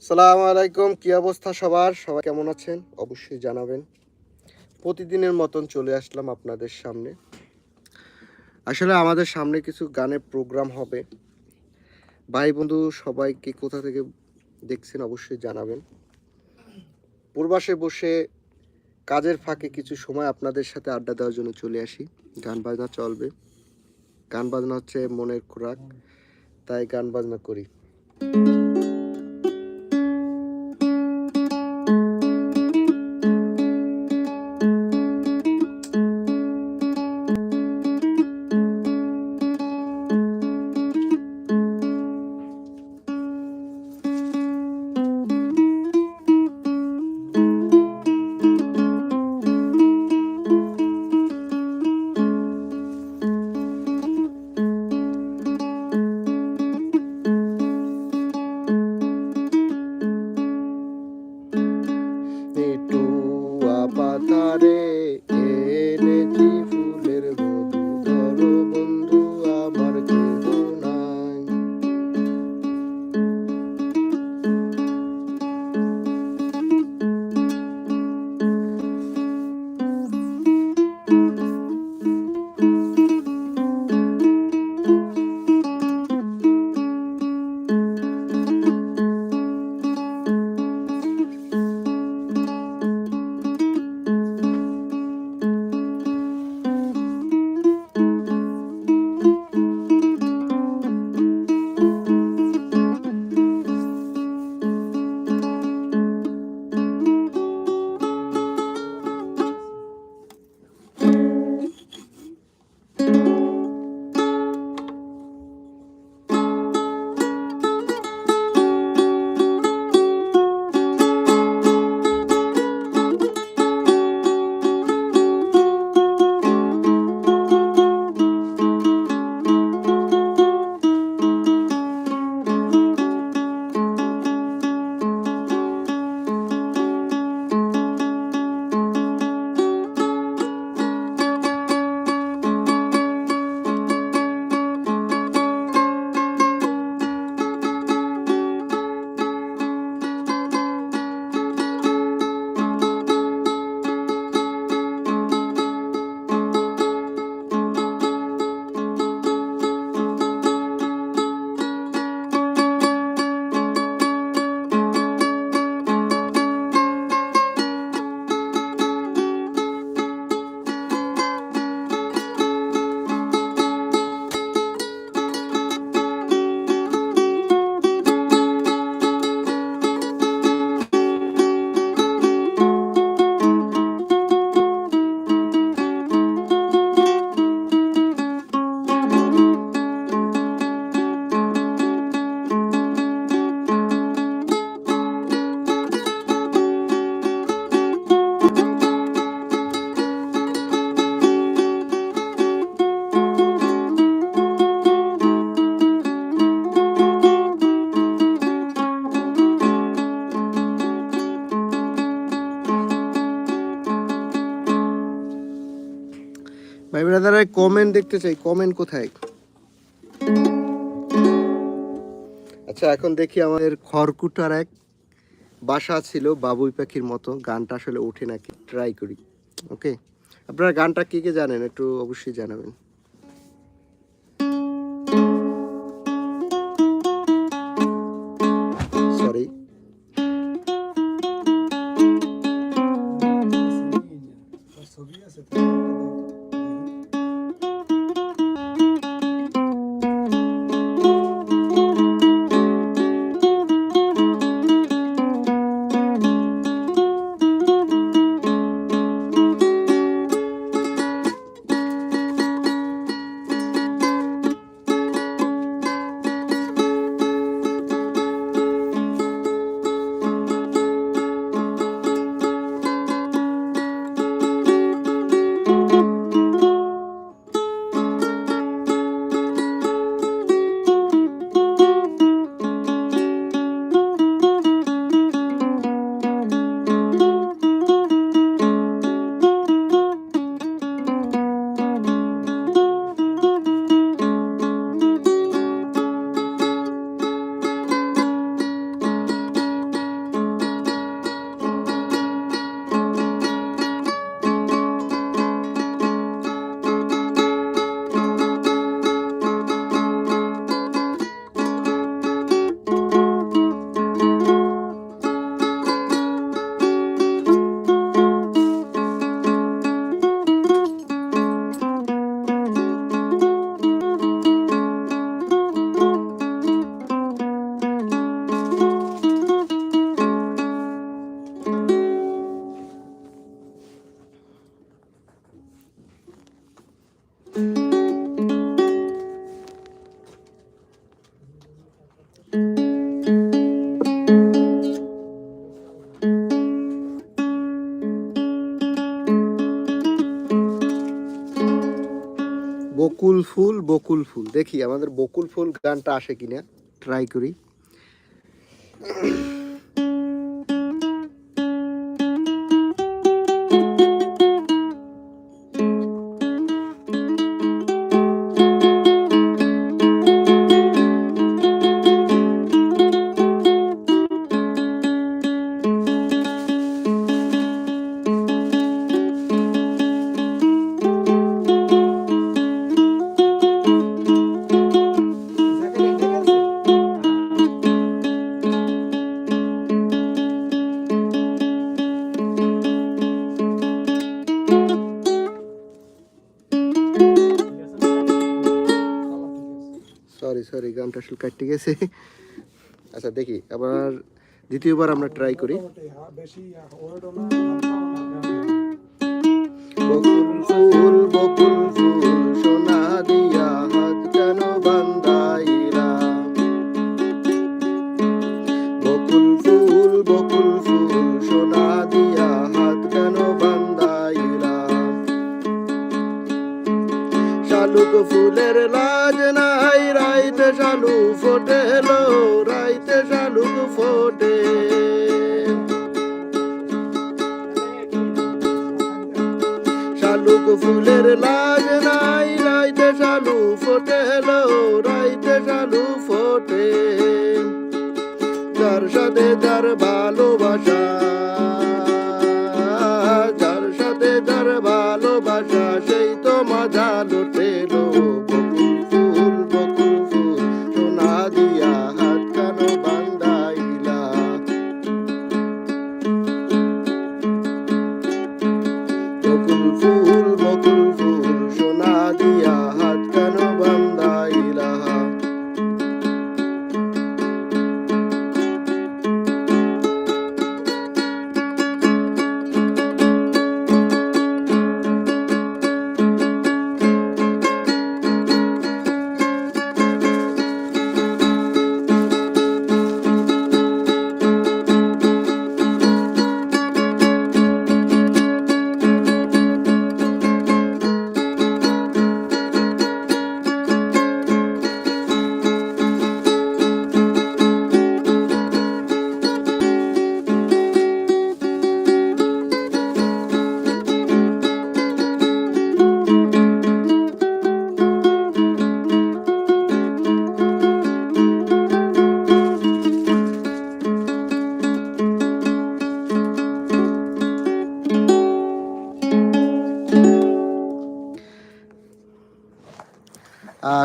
সালাম আলাইকুম কি অবস্থা সবার? সবাই কেমন আছেন? অবশ্যই জানাবেন। প্রতিদিনের মতন চলে আসলাম আপনাদের সামনে। আসলে আমাদের সামনে কিছু গানের প্রোগ্রাম হবে। ভাই, বন্ধু, সবাইকে কোথা থেকে দেখছেন অবশ্যই জানাবেন। পূর্বাসে বসে কাজের ফাঁকে কিছু সময় আপনাদের সাথে আড্ডা দেওয়ার জন্য চলে আসি। গান বাজনা চলবে। গান বাজনা হচ্ছে মনের খোরাক। তাই গান বাজনা করি। ভাই ব্রাদার কমেন্ট দেখতে চাই। কমেন্ট কোথায়? আচ্ছা এখন দেখি আমাদের খড়কুটার এক বাসা ছিল, বাবুই পাখির মতো। গানটা আসলে ওঠে নাকি? ট্রাই করি। ওকে আপনারা গানটা কে কে জানেন? একটু অবশ্যই জানাবেন। ফুল বকুল ফুল। দেখি আমাদের বকুল ফুল গানটা আসে কিনা। ট্রাই করি। আসলে কাটতে গেছে। আচ্ছা দেখি। আবার দ্বিতীয়বার আমরা ট্রাই করি। বকুল ফুল বকুল ফুল সোনা দিয়া হাত কেন বান্ধাইলা শালুক ফুলের লাজ নাই রাইতে শালু ফোটেলো রাইতে শালু ফোটে। যার সাথে যার ভালোবাসা।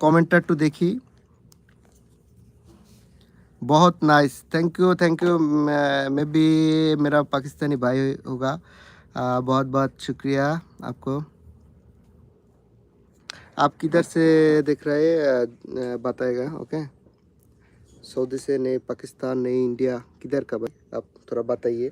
কমেন্টটা टू देखी। बहुत nice thank you thank you मे भी, मेरा पाकिस्तानी भाई होगा। बहुत बहुत शुक्रिया आपको। आप किधर से देख रहे हैं? बताएगा ओके सऊदी से नहीं, पाकिस्तान नहीं, इंडिया। किधर का भाई? आप थोड़ा बताइए।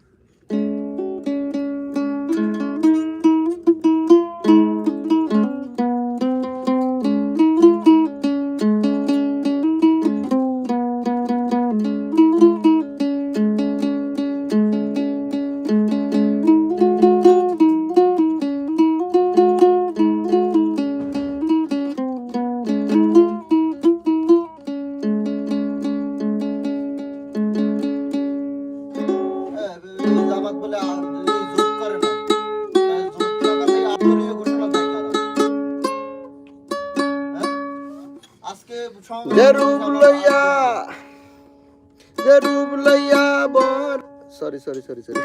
লইয়া জরুব লইয়া বর সরি সরি সরি সরি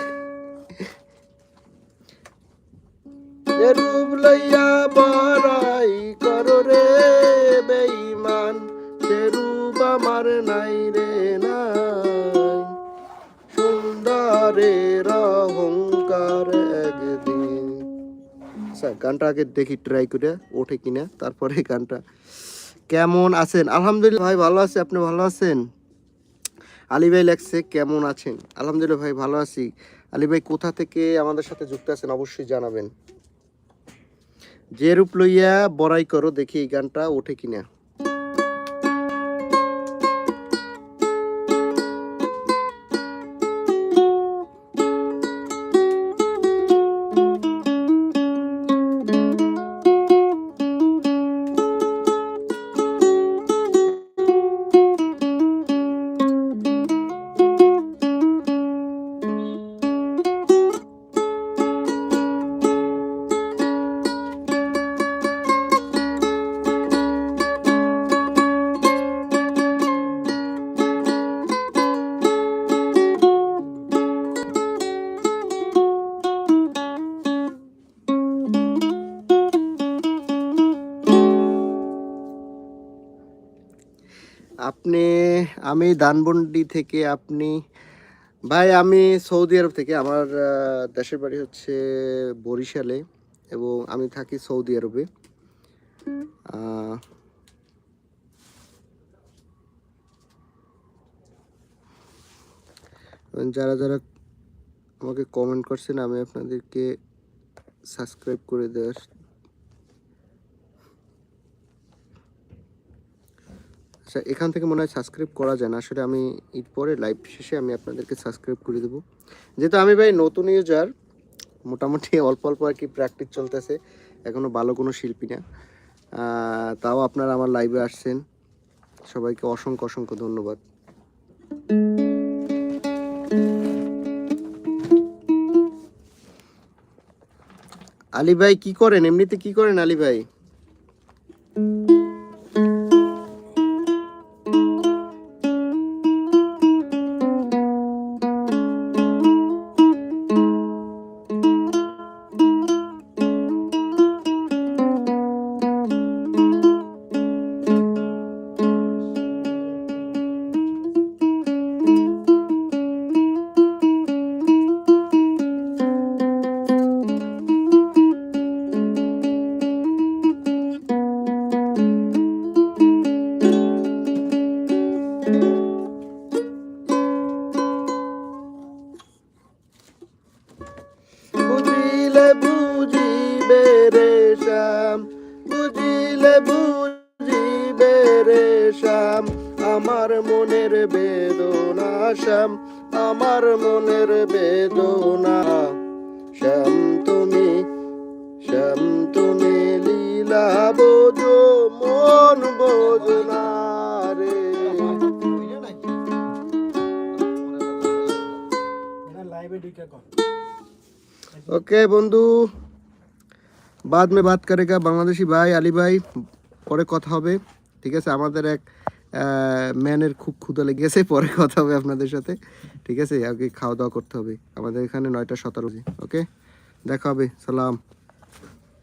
জরুব লইয়া বরাই করো রে বেঈমান জরুব আমার নাই রে নাই। সুন্দরের অহংকার একদিন। আচ্ছা গানটা আগে দেখি ট্রাই করে, ওঠে কিনা, তারপরে গানটা। কেমন আছেন? আলহামদুলিল্লাহ ভাই ভালো আছে, আপনি ভালো আছেন? আলী ভাই লেখছে, কেমন আছেন? আলহামদুলিল্লাহ ভাই ভালো আছি। আলী ভাই, কোথা থেকে আমাদের সাথে যুক্ত আছেন অবশ্যই জানাবেন। যে রূপ লইয়া বড়াই করো, দেখি এই গানটা ওঠে কিনা। আপনি, আমি ধানমন্ডি থেকে আপনি, ভাই আমি সৌদি আরব থেকে, আমার দেশের বাড়ি হচ্ছে বরিশালে এবং আমি থাকি সৌদি আরবে। যারা যারা আমাকে কমেন্ট করছেন, আমি আপনাদেরকে সাবস্ক্রাইব করে দেওয়ার আচ্ছা এখান থেকে মনে হয় সাবস্ক্রাইব করা যায় না। আসলে আমি ঈদ পরে লাইভ শেষে আমি আপনাদেরকে সাবস্ক্রাইব করে দেবো। যেহেতু আমি ভাই নতুন ইউজার মোটামুটি অল্প অল্প আর কি প্র্যাকটিস চলতেছে। এখনও ভালো কোনো শিল্পী না। তাও আপনারা আমার লাইভে আসছেন। সবাইকে অসংখ্য অসংখ্য ধন্যবাদ। আলী ভাই কি করেন? এমনিতে কি করেন আলী ভাই? বুঝিলে বুঝিবে রে শ্যাম আমার মনের বেদনা শ্যাম আমার মনের বেদনা শ্যাম তুমি শ্যাম তুমি লীলা বোঝো মন বোঝো না রে ओके বন্ধু। বাদ মে বাদ করেগা বাংলাদেশি ভাই আলী ভাই পরে কথা হবে ঠিক আছে আমাদের এক ম্যানের খুব ক্ষুধা লেগেছে পরে কথা হবে আপনাদের সাথে ঠিক আছে আগে খাওয়া দাওয়া করতে হবে আমাদের এখানে নয়টা সতেরো ওকে দেখা হবে, সালাম।